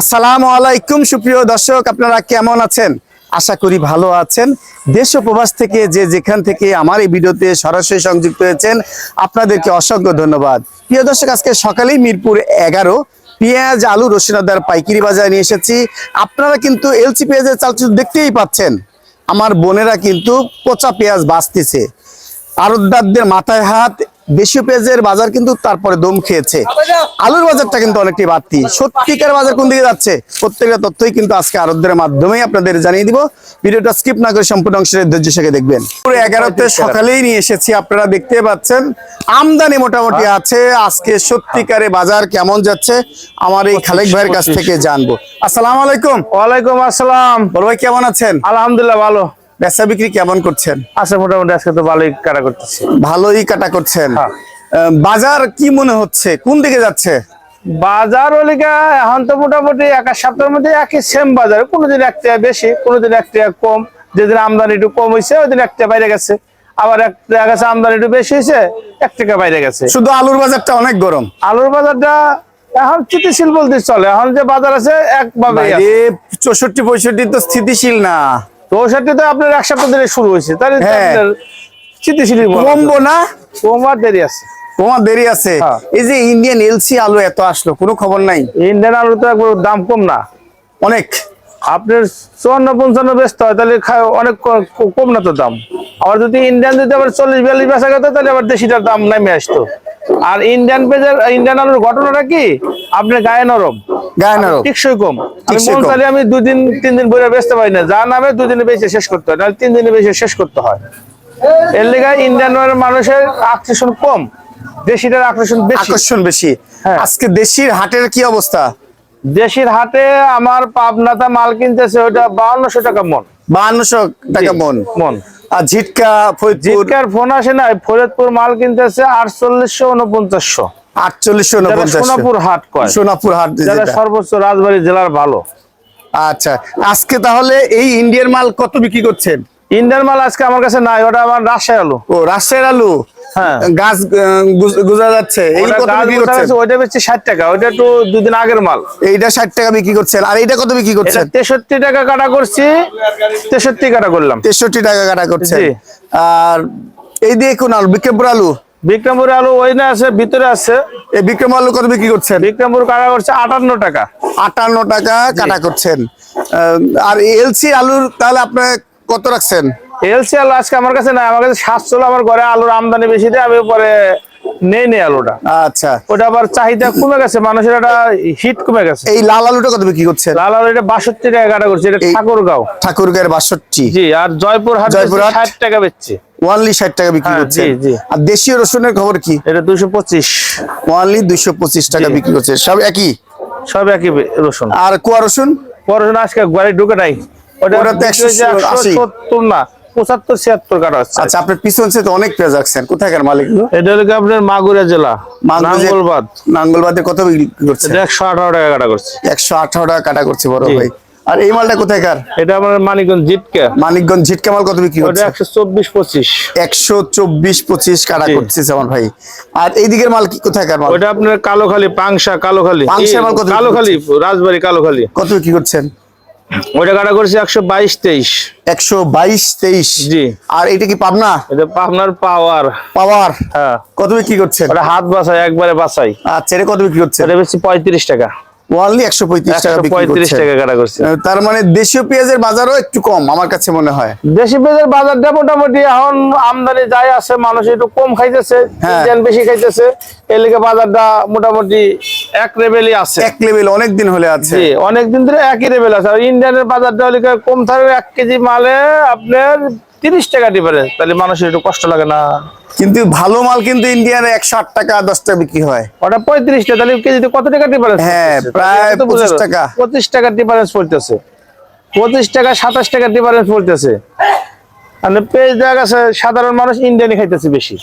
আসসালামু আলাইকুম, সুপ্রিয় দর্শক, আপনারা কেমন আছেন? আশা করি ভালো আছেন। দেশ প্রবাস থেকে যে যেখান থেকে আমার এই ভিডিওতে সরাসরি সংযুক্ত হয়েছেন, আপনাদেরকে অসংখ্য ধন্যবাদ। প্রিয় দর্শক, আজকে সকালেই মিরপুর এগারো, পেঁয়াজ, আলু রসুনাদার পাইকারি বাজারে নিয়ে এসেছি। আপনারা কিন্তু এলসি পেঁয়াজের চাল চুল দেখতেই পাচ্ছেন। আমার বোনেরা কিন্তু পচা পেঁয়াজ বাঁচতেছে। আরতদারদের মাথায় হাত দেশীয় পেঁয়াজের বাজার কিন্তু তারপরে দম খেয়েছে। আলুর বাজারটা কিন্তু অনেকটাই বাড়তি। সত্যিকার বাজার কোন দিকে যাচ্ছে? প্রত্যেকটা তথ্যই কিন্তু আজকে আরতদের মাধ্যমেই আপনাদের জানিয়ে দিব। ভিডিওটা স্কিপ না করে সম্পূর্ণ অংশের ধৈর্য সঙ্গে দেখবেন। পুরো এগারোতে সকালেই নিয়ে এসেছি আপনারা দেখতে পাচ্ছেন। আমদানি মোটামুটি আছে। আজকে সত্যিকারে বাজার কেমন যাচ্ছে? আমার এই খালেক ভাইয়ের কাছ থেকে জানব। আসসালামু আলাইকুম। ওয়ালাইকুম আসসালাম। বড় ভাই কেমন আছেন? আলহামদুলিল্লাহ ভালো। বেচা বিক্রি কেমন করছেন? আছে মোটামুটি আজকে তো ভালোই কাটা করতেছি। ভালোই কাটা করছেন। হ্যাঁ। বাজার কি মনে হচ্ছে? কোন দিকে যাচ্ছে? বাজার ওলিকা এখন তো মোটামুটি এক এক সপ্তাহের মধ্যে একই সেম বাজার। কোনোদিন এক টাকা বেশি কোনোদিন এক টাকা কম। যেদিন আমদানি একটু কম হয়েছে ওই দিন এক টাকা বাইরে গেছে। আবার এক টাকা গেছে আমদানি একটু বেশি হয়েছে এক টাকা বাইরে গেছে। শুধু আলুর বাজারটা অনেক গরম। আলুর বাজারটা এখন স্থিতিশীল বলতে চলে। এখন যে বাজার আছে একভাবে চৌষট্টি পঁয়ষট্টি তো স্থিতিশীল না। চৌষট্টি তো আপনার এক সপ্তাহ ধরে শুরু হয়েছে। তাহলে তো হ্যাঁ। কমবো না? কমার দেরি আছে। তোমার দেরি আছে। হ্যাঁ। এই যে ইন্ডিয়ান এলসি আলু এত আসলো কোনো খবর নাই? ইন্ডিয়ান আলু তো একবার দাম কম না। অনেক। আপনার চুয়ান্ন পঞ্চান্ন ব্যস্ত হয় তাহলে অনেক কম না তো দাম। আবার যদি ইন্ডিয়ান যদি আবার চল্লিশ বিয়াল্লিশ বেচা গেত তাহলে আবার দেশিটার দাম নেমে আসতো। আর ইন্ডিয়ান পেজের ইন্ডিয়ান আলুর ঘটনাটা কি? আপনার গায়ে নরম। গায়ে নরম। টিকসই কম। আমি মন কম। চাইলে আমি দুদিন তিন দিন বইরা বেচতে পারি না। যা নামে বেঁচে শেষ করতে হয়। নাহলে তিন দিনে বেঁচে শেষ করতে হয়। এর লেগে ইন্ডিয়ান মানুষের আকর্ষণ কম। দেশিটার আকর্ষণ বেশি। আকর্ষণ বেশি। হ্যাঁ। আজকে দেশির হাটের কি অবস্থা? দেশির হাটে আমার পাবনাতে মাল কিনতেছে ওইটা বাউন্নশো টাকা মন। বাহান্নশো টাকা মন। মন। আর ঝিটকা ফোন আসে না ফরিদপুর মাল কিনতেছে আটচল্লিশশো উনপঞ্চাশশো আটচল্লিশশো উনপঞ্চাশ সোনাপুর হাট কয় সোনাপুর হাট যারা। সর্বোচ্চ রাজবাড়ী জেলার ভালো। আচ্ছা আজকে তাহলে এই ইন্ডিয়ার মাল কত বিক্রি করছেন? ইন্ডিয়ার মাল আজকে আমার কাছে নাই ওটা আমার রাজশাহী আলু। ও রাজশাহীর আলু। গাছ গুজা যাচ্ছে। এই কত বিক্রি করছেন? ওইটা বেচছে ষাট টাকা ওইটা একটু দুদিন আগের মাল। এইটা ষাট টাকা বিক্রি করছেন। আর এইটা কত বিক্রি করছেন? তেষট্টি টাকা কাটা করছি তেষট্টি কাটা করলাম। তেষট্টি টাকা কাটা করছেন। আর এই দিয়ে কোন আলু বিক্রমপুর আলু। বিক্রমপুর আলু ওই না আছে ভিতরে আছে। এই বিক্রম আলু কত বিক্রি করছেন? বিক্রমপুর কাটা করছে আটান্ন টাকা। আটান্ন টাকা কাটা করছেন। আর এলসি আলুর তাহলে আপনি কত রাখছেন? এলসি আলু আজকে আমার কাছে নাই আমার কাছে সাতশো আমার ঘরে আলুর আমদানি বেশি দেয় আমি পরে নেই নেই আলুটা। আচ্ছা। ওটা আবার চাহিদা কমে গেছে মানুষের একটা হিট কমে গেছে। এই লাল আলুটা কত বিক্রি করছেন লাল আলু এটা বাষট্টি টাকা কাটা করছে এটা ঠাকুরগাঁও। ঠাকুরগাঁয়ের বাষট্টি। জি আর জয়পুর হাট জয়পুরহাট? ষাট টাকা বেচছে। ওয়ানলি ষাট টাকা বিক্রি হ্যাঁ, জি। আর দেশীয় রসুনের খবর কি? এটা দুশো পঁচিশ। ওয়ানলি দুইশো পঁচিশ টাকা বিক্রি করছে। সব একই? সব একই রসুন। আর কুয়া রসুন? পড়াশোনা আজকে ঘরে ঢুকে নাই। ওটা 180 সত্তর না। পঁচাত্তর ছিয়াত্তর কাটা হচ্ছে। আচ্ছা আপনার পিছন সে তো অনেক পেঁয়াজ রাখছেন। কোথাকার মালিক এটা হলো আপনার মাগুরা জেলা নাঙ্গলবাদ। নাঙ্গলবাদে কত বিক্রি করছে? একশো আঠারো টাকা কাটা করছে। একশো আঠারো টাকা কাটা করছে বড় ভাই। আর এই মালটা কোথাকার এটা আমার মানিকগঞ্জ জিটকা। মানিকগঞ্জ ঝিটকা মাল কত বিক্রি করছে একশো চব্বিশ পঁচিশ। একশো চব্বিশ পঁচিশ কাটা। করছে আমার ভাই। আর এই দিকের মাল কি কোথাকার মাল? ওটা আপনার কালোখালী পাংশা কালোখালী। পাংশার মাল কত কালোখালী রাজবাড়ি কালোখালী। কত বিক্রি করছেন? ওইটা কাটা করছে একশো বাইশ তেইশ। একশো বাইশ তেইশ। জি। আর এটা কি পাবনা? এটা আপনার পাওয়ার। পাওয়ার? হ্যাঁ। কত বিক্রি করছেন? ওটা হাত বাসাই একবারে বাসাই আচ্ছা এটা কত বিক্রি করছেন? এটা বেশি পঁয়ত্রিশ টাকা। ওয়ানলি একশো পঁয়ত্রিশ টাকা পঁয়ত্রিশ টাকা কাটা করছে। তার মানে দেশীয় পেঁয়াজের বাজারও একটু কম আমার কাছে মনে হয়। দেশি পেঁয়াজের বাজারটা মোটামুটি এখন আমদানি যাই আছে মানুষ একটু কম খাইতেছে হ্যাঁ। বেশি খাইতেছে এর লিগে বাজারটা মোটামুটি এক লেভেলই আছে। এক লেভেল অনেক দিন হলে আছে। জি অনেকদিন ধরে একই লেভেল আছে। আর ইন্ডিয়ানের বাজারটা হলে কম থাকে এক কেজি মালে আপনার তিরিশ টাকা ডিফারেন্স তাহলে মানুষের একটু কষ্ট লাগে না। কিন্তু ভালো মাল কিন্তু ইন্ডিয়ার একশো আট টাকা দশ টাকা বিক্রি হয়। ওটা পঁয়ত্রিশ টাকা তাহলে কেজিতে কত টাকা ডিফারেন্স হ্যাঁ, প্রায় 25 টাকা। পঁচিশ টাকা। ডিফারেন্স পড়তেছে। পঁচিশ টাকা সাতাশ টাকা ডিফারেন্স পড়তেছে। আর পেজ দেখা গেছে সাধারণ মানুষ ইন্ডিয়ানই খাইতেছে বেশি।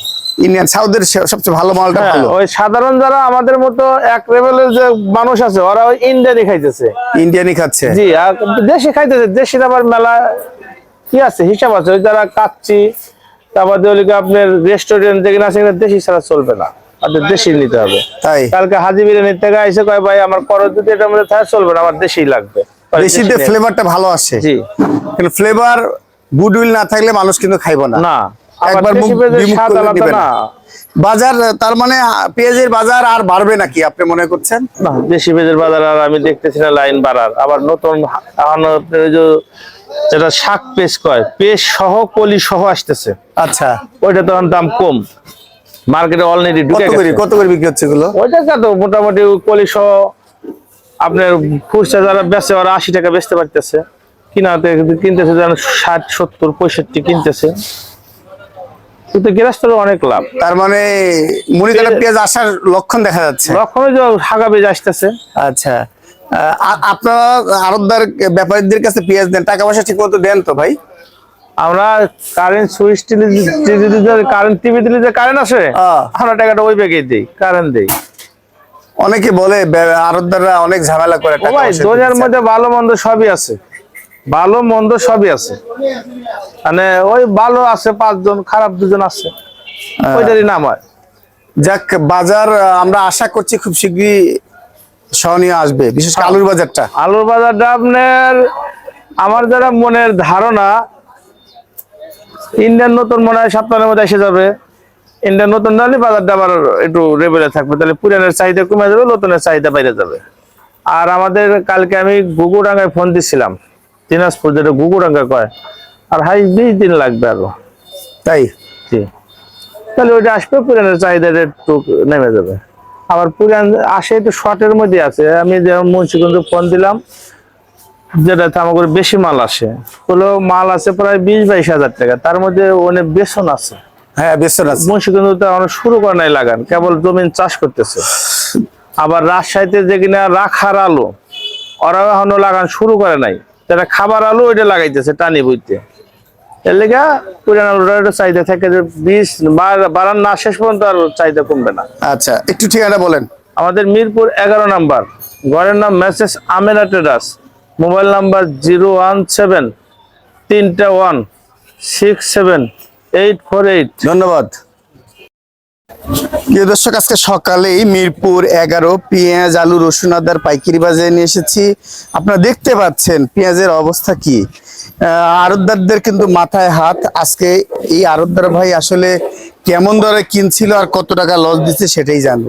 ইন্ডিয়ান সাউথের সবচেয়ে ভালো মালটা হ্যাঁ, ভালো। ওই সাধারণ যারা আমাদের মতো এক লেভেলের যে মানুষ আছে ওরা ওই ইন্ডিয়ানই খাইতেছে। ইন্ডিয়ানই খাচ্ছে। জি আর দেশে খাইতেছে দেশের আবার মেলা কি আছে হিসাব আছে। ওই যারা কাচ্ছি তারপর দিয়ে আপনার রেস্টুরেন্ট যেখানে আছে সেখানে দেশি ছাড়া চলবে না। আপনার দেশি নিতে হবে। তাই? কালকে হাজি বিরিয়ানির থেকে এসে কয় ভাই আমার করজ যদি এটার মধ্যে থাকে চলবে না আমার দেশি লাগবে। দেশিতে ফ্লেভারটা ভালো আসে। জি। কিন্তু ফ্লেভার গুডউইল না থাকলে মানুষ কিন্তু খাইবো না। না একবার বাজার তার মানে পেঁয়াজের বাজার আর বাড়বে নাকি আপনি মনে করছেন? না দেশি পেঁয়াজের বাজার আর আমি দেখতেছি না লাইন বাড়ার। আবার নতুন যেটা শাক পেশ কয় পেশ সহ কলি সহ আসতেছে। আচ্ছা। ওইটা তখন দাম কম। মার্কেটে অলরেডি ঢুকে কত করে গেছে কত করে বিক্রি হচ্ছে এগুলো? ওইটা কত? মোটামুটি কলি সহ আপনার খুচরা যারা বেচে ওরা আশি টাকা বেচতে পারতেছে। কিনাতে কিনতেছে যেন ষাট সত্তর পঁয়ষট্টি কিনতেছে। কিন্তু গৃহস্থের অনেক লাভ। তার মানে মুড়িকাটা পেঁয়াজ আসার লক্ষণ দেখা যাচ্ছে। লক্ষণে যে হাগা বেজ আসতেছে। আচ্ছা। আপনারা আরবদার ব্যাপারীদের কাছে পেঁয়াজ দেন টাকা পয়সা ঠিক মতো দেন তো ভাই? আমরা কারেন্ট সুইচ কারেন্ট টিভি দিলে যে কারেন্ট আসে আমরা টাকাটা ওই ব্যাগে দিই কারেন্ট দিই। অনেকে বলে আরবদাররা অনেক ঝামেলা করে ও ভাই দুনিয়ার মধ্যে ভালো মন্দ সবই আছে। ভালো মন্দ সবই আছে। মানে ওই ভালো আছে পাঁচজন খারাপ দুজন আছে। ওইটারই নাম হয়। যাক বাজার আমরা আশা করছি খুব শীঘ্রই সহনীয় আসবে বিশেষ করে আলুর বাজারটা। আলুর বাজারটা আপনার আমার যারা মনের ধারণা ইন্ডিয়ান নতুন মনে হয় সপ্তাহের মধ্যে এসে যাবে। ইন্ডিয়ান নতুন নাহলে বাজারটা আবার একটু রেবেলে থাকবে। তাহলে পুরানের চাহিদা কমে যাবে নতুনের চাহিদা বাইরে যাবে। আর আমাদের কালকে আমি গুগুডাঙ্গায় ফোন দিছিলাম। দিনাজপুর যেটা গুগুডাঙ্গা কয় আর হাই বিশ দিন লাগবে আরও। তাই? জি। তাহলে ওইটা আসবে পুরানের চাহিদা একটু নেমে যাবে। আবার পুরান আসে একটু শর্টের মধ্যে আছে। আমি যেমন মুন্সিগঞ্জ ফোন দিলাম যেটাতে আমার করে বেশি মাল আসে। হলো মাল আছে প্রায় বিশ বাইশ হাজার টাকা। তার মধ্যে অনেক বেসন আছে। হ্যাঁ বেসন আছে। মুন্সিগঞ্জ তো আমরা শুরু করে নাই লাগান কেবল জমিন চাষ করতেছে। আবার রাজশাহীতে যে কিনা রাখার আলু ওরা এখনও লাগান শুরু করে নাই। যারা খাবার আলু ওইটা লাগাইতেছে টানি বইতে। এর লেগা পুরান আলুটা একটু চাহিদা থাকে যে বিশ বার- বাড়ান না শেষ পর্যন্ত আর চাহিদা কমবে না। আচ্ছা একটু ঠিকানা বলেন। আমাদের মিরপুর এগারো নাম্বার ঘরের নাম message Amena traders mobile number zero one seven তিনটা one six seven eight four eight. ধন্যবাদ। প্রিয় দর্শক আজকে সকালেই মিরপুর এগারো পেঁয়াজ আলু রসুন আদার পাইকারি বাজারে নিয়ে এসেছি। আপনারা দেখতে পাচ্ছেন পেঁয়াজের অবস্থা কি। আহ, আড়তদারদের কিন্তু মাথায় হাত। আজকে এই আড়তদার ভাই আসলে কেমন দরে কিনছিল আর কত টাকা লস দিচ্ছে সেটাই জানব।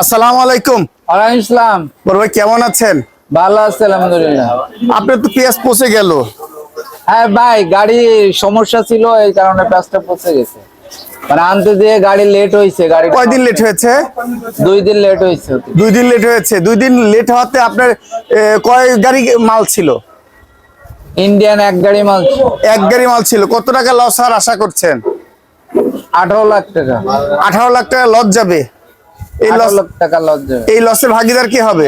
আসসালাম আলাইকুম। ওয়ালাইকুম ইসলাম বড় ভাই কেমন আছেন? ভালো আছে আলহামদুলিল্লাহ। আপনার তো পেঁয়াজ পচে গেল। হ্যাঁ ভাই গাড়ি সমস্যা ছিল এই কারণে প্যাসটা পচে গেছে। মানে আনতে দিয়ে গাড়ি লেট হয়েছে গাড়ি কয়দিন লেট হয়েছে? দুই দিন লেট হয়েছে দুই দিন লেট হয়েছে। দুই দিন লেট হওয়াতে আপনার কয় গাড়ি মাল ছিল? ইন্ডিয়ান এক গাড়ি মাল এক গাড়ি মাল ছিল। কত টাকা লস হওয়ার আশা করছেন? আঠারো লাখ টাকা। আঠারো লাখ টাকা লস যাবে। এই লস আঠারো লাখ টাকা লস যাবে এই লসের ভাগিদার কি হবে?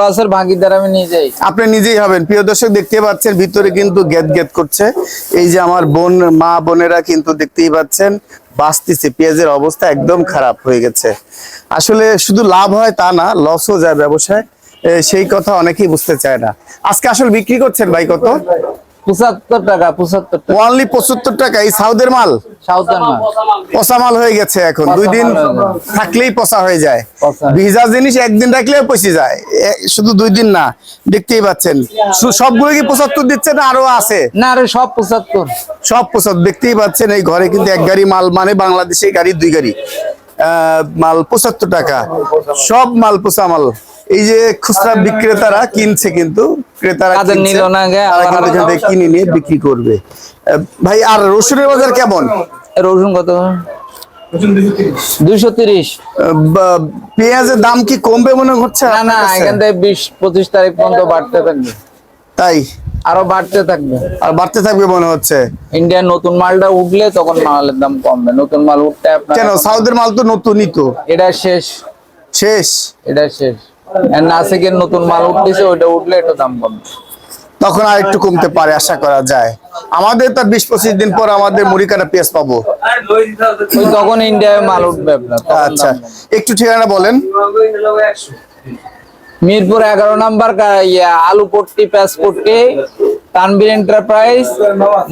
লসের ভাগিদার আমি নিজেই। আপনি নিজেই হবেন। প্রিয় দর্শক দেখতে পাচ্ছেন ভিতরে কিন্তু গেট গেট করছে। এই যে আমার বোন মা বোনেরা কিন্তু দেখতেই পাচ্ছেন বাঁচতেছে। পেঁয়াজের অবস্থা একদম খারাপ হয়ে গেছে। আসলে শুধু লাভ হয় তা না লসও যায় ব্যবসায়। সেই কথা অনেকেই বুঝতে চায় না। আজকে আসলে বিক্রি করছেন ভাই কত? পঁচাত্তর টাকা পঁচাত্তর টাকা। ওনলি পঁচাত্তর টাকা এই সাউদের মাল? সাউথের মাল। পচা মাল হয়ে গেছে এখন। দুই দিন মাল হয়ে যায়। থাকলেই পচা হয়ে যায়। ভিজা জিনিস একদিন রাখলেও পচে যায়। শুধু দুই দিন না দেখতেই পাচ্ছেন। সবগুলো কি পঁচাত্তর দিচ্ছে না আরও আছে? না আরে সব পঁচাত্তর। সব পঁচাত্তর দেখতেই পাচ্ছেন এই ঘরে কিন্তু এক গাড়ি মাল মানে বাংলাদেশে গাড়ি দুই গাড়ি। মাল পঁচাত্তর টাকা। সব মাল পচা মাল। এই যে খুচরা বিক্রেতারা কিনছে কিন্তু ক্রেতারা নিল না কিনে নিয়ে বিক্রি করবে। ভাই আর রসুনের বাজার কেমন? রসুন কত? দুইশো তিরিশ। পেঁয়াজের দাম কি কমবে মনে হচ্ছে না না এখান থেকে বিশ পঁচিশ তারিখ পর্যন্ত বাড়তে থাকবে তাই? আরও বাড়তে থাকবে। আর বাড়তে থাকবে মনে হচ্ছে। ইন্ডিয়ার নতুন মালটা উঠলে তখন মালের দাম কমবে। নতুন মাল উঠতে কেন? সাউথের মাল তো নতুনই তো। এটা শেষ। শেষ? এটা শেষ। আর নাসিকের নতুন মাল উঠতেছে ওইটা উঠলে একটু দাম কমবে। তখন আর একটু কমতে পারে আশা করা যায়। আমাদের তো বিশ পঁচিশ দিন পর আমাদের মুড়ি কাটা পেঁয়াজ পাবো। তখন ইন্ডিয়ায় মাল উঠবে আপনার আচ্ছা। একটু ঠিকানা বলেন। মিরপুর এগারো নাম্বার আলু পট্টি প্যাস পট্টি Tanvir enterprise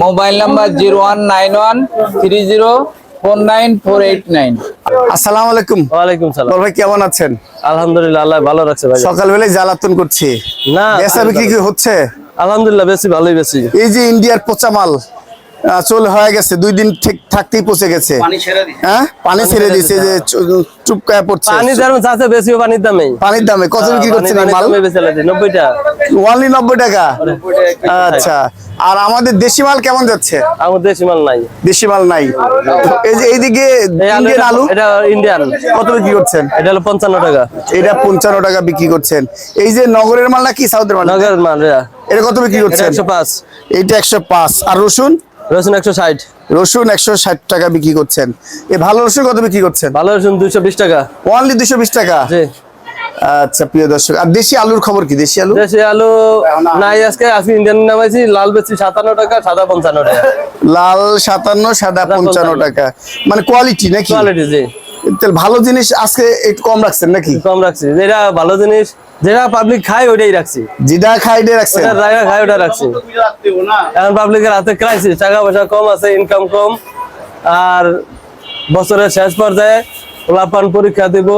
mobile number zero one nine one three zero four nine four eight nine আসসালামু আলাইকুম। ওয়ালাইকুম সালাম। ভাই কেমন আছেন? আলহামদুলিল্লাহ আল্লাহ ভালো রাখছে ভাই। সকালবেলায় জ্বালাতন করছি। না বেচা বিক্রি কি হচ্ছে? আলহামদুলিল্লাহ বেশি ভালোই বেশি এই যে ইন্ডিয়ার পচা মাল। চল হয়ে গেছে দুই দিন ঠিক থাকতেই পচে গেছে। হ্যাঁ? পানি ছেড়ে দিয়েছে যে চু- চুপকায় পড়ছে। পানি যেমন আছে বেশিও পানির দামে। পানির দামে কত বিক্রি করছেন মাল? নব্বই টাকা? ওনলি নব্বই টাকা আচ্ছা আর আমাদের দেশি মাল কেমন যাচ্ছে? আমার দেশি মাল নাই। দেশি মাল নাই। এই যে এইদিকে ইন্ডিয়ান আলু? এটা ইন্ডিয়ান কত বিক্রি করছেন? এটা হলো পঞ্চান্ন টাকা। এটা পঞ্চান্ন টাকা বিক্রি করছেন। এই যে নগরের মাল নাকি সাউথের মাল? নগর মাল এটা এটা কত বিক্রি এটা করছেন? একশো পাঁচ। এইটা একশো পাঁচ। আর রসুন? রসুন একশো ষাট। রসুন একশো ষাট টাকা বিক্রি করছেন। এ ভালো রসুন কত বিক্রি করছেন? ভালো রসুন দুশো বিশ টাকা। ওয়ানলি দুশো বিশ টাকা? আচ্ছা প্রিয় দর্শক আর দেশি আলুর খবর কি? দেশি আলু? দেশি আলু নাই আজকে আজকে ইন্ডিয়ান নামাইছি লাল বেশি সাতান্ন টাকা সাদা পঞ্চান্ন টাকা। লাল সাতান্ন সাদা পঞ্চান্ন। টাকা। মানে কোয়ালিটি নাকি? কোয়ালিটি জি। ভালো জিনিস আজকে একটু কম রাখছেন নাকি? কম রাখছি। যেটা ভালো জিনিস যেটা পাবলিক খায় ওইটাই রাখছি। যেটা দিয়ে রাখছেন? ওটা জায়গা খায় ওটা রাখছি। এখন পাবলিকের হাতে ক্রাইসিস টাকা পয়সা কম আছে ইনকাম কম। আর বছরের শেষ পর্যায়ে লাপান পরীক্ষা দিব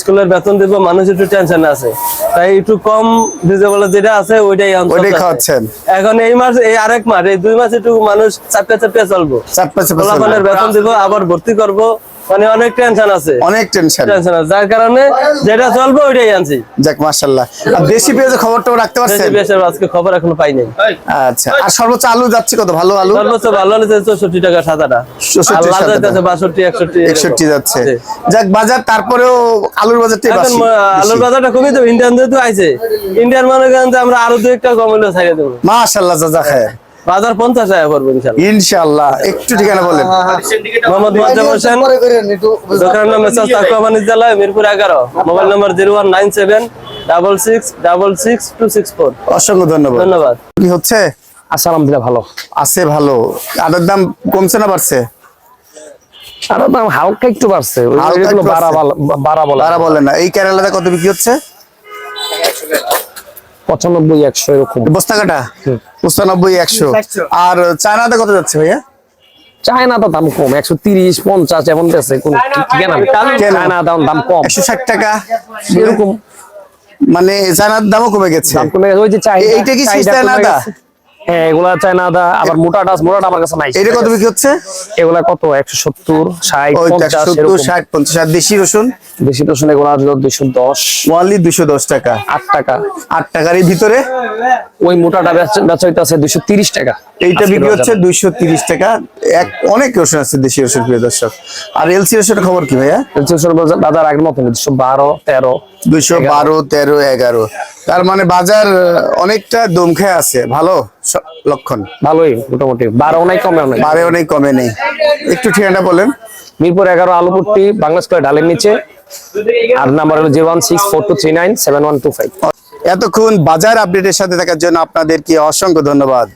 স্কুলের বেতন দিব মানুষ একটু টেনশন আছে। তাই একটু কম ভিজেবল যেটা আছে ওইটাই ওইটাই। খাওয়াচ্ছেন। এখন এই মাস এই আরেক মাস এই দুই মাস একটু মানুষ চাপটা চাপটা চলবো। লাপানের বেতন দিব আবার ভর্তি করব। মানে অনেক টেনশন আছে। অনেক টেনশন টেনশন আছে। যার কারণে যেটা চলবে ওইটাই আনছি। যাক মাশাল্লাহ আর দেশি পেঁয়াজের রাখতে পারছেন? দেশি পেঁয়াজের আজকে খবর এখনও পাই নাই আচ্ছা আর সর্বোচ্চ আলু যাচ্ছে কত? ভালো আলু? সর্বোচ্চ ভালো হলে চৌষট্টি টাকা সাদাটা। 64 আর লাল সাদাটা। যাচ্ছে বাষট্টি একষট্টি এরকম। একষট্টি যাচ্ছে। যাক বাজার তারপরেও আলুর বাজারটাই এখন আলুর বাজারটা কমই তো ইন্ডিয়ান যেহেতু আইছে। ইন্ডিয়ান মনে করেন যে আমরা আরও দু একটা কমলে ছাড়িয়ে দেবো। খায়। বাজার পঞ্চাশ টাকা ইনশাল্লাহ। একটু ঠিকানা বলেন। মোহাম্মদ হোসেন। দোকানের নাম মেসাজ তাকুয়ামানি জেলা মিরপুর এগারো। Mobile number zero one nine seven double six double six two six four. অসংখ্য ধন্যবাদ। ধন্যবাদ। কি হচ্ছে? আচ্ছা আলহামদুলিল্লাহ ভালো। আছে ভালো। আদার দাম কমছে না বাড়ছে? আর দাম হালকা একটু বাড়ছে। বাড়া। বলা- বাড়া বলে না। এই কেরালাতে কত বিক্রি হচ্ছে? পঁচানব্বই একশো এরকম। বস্তা কাটা পঁচানব্বই একশো। আর চায়নাতে কত যাচ্ছে ভাইয়া? চায়না তো দাম কম একশো তিরিশ পঞ্চাশ এমন কোন চায়না দাম দাম কম। একশো ষাট টাকা? এরকম। মানে চায়নার দামও কমে গেছে। দাম কমে গেছে ওই যে এইটা কি চায়না। হ্যাঁ এগুলা চায়না দা আবার মোটাটা আছে, মোটাটা আমার কাছে নাই। এটা কত বিক্রি হচ্ছে? এগুলা কত? আর দেশি রসুন? বেশি রসুন এগুলা দশ। দুশো দশ টাকা। টাকা। টাকার ভিতরে? ওই মোটাটা বেচা হইতেছে টাকা। এইটা বিক্রি হচ্ছে বাজারে। দুইশো তিরিশ টাকা। এক অনেক রসুন আছে দেশি রসুন প্রিয় দর্শক। আর এলসি রসুনের খবর কি ভাইয়া? রসুন বাজার- বাজার আগের মতো দুশো বারো তেরো। দুইশো বারো তেরো এগারো। তার মানে বাজার অনেকটা দম খেয়ে আছে। ভালো? লক্ষণ। ভালোই মোটামুটি। বারো নাই কমে নাই। বারো নেই কমে নেই। একটু ঠিকানা বলেন। মিরপুর এগারো আলুপুরটি বাংলা স্কোয়ার ডালের নিচে। আর নাম্বার হলো zero one six four two three nine seven one two five. এতক্ষণ বাজার আপডেটের সাথে থাকার জন্য আপনাদেরকে অসংখ্য ধন্যবাদ।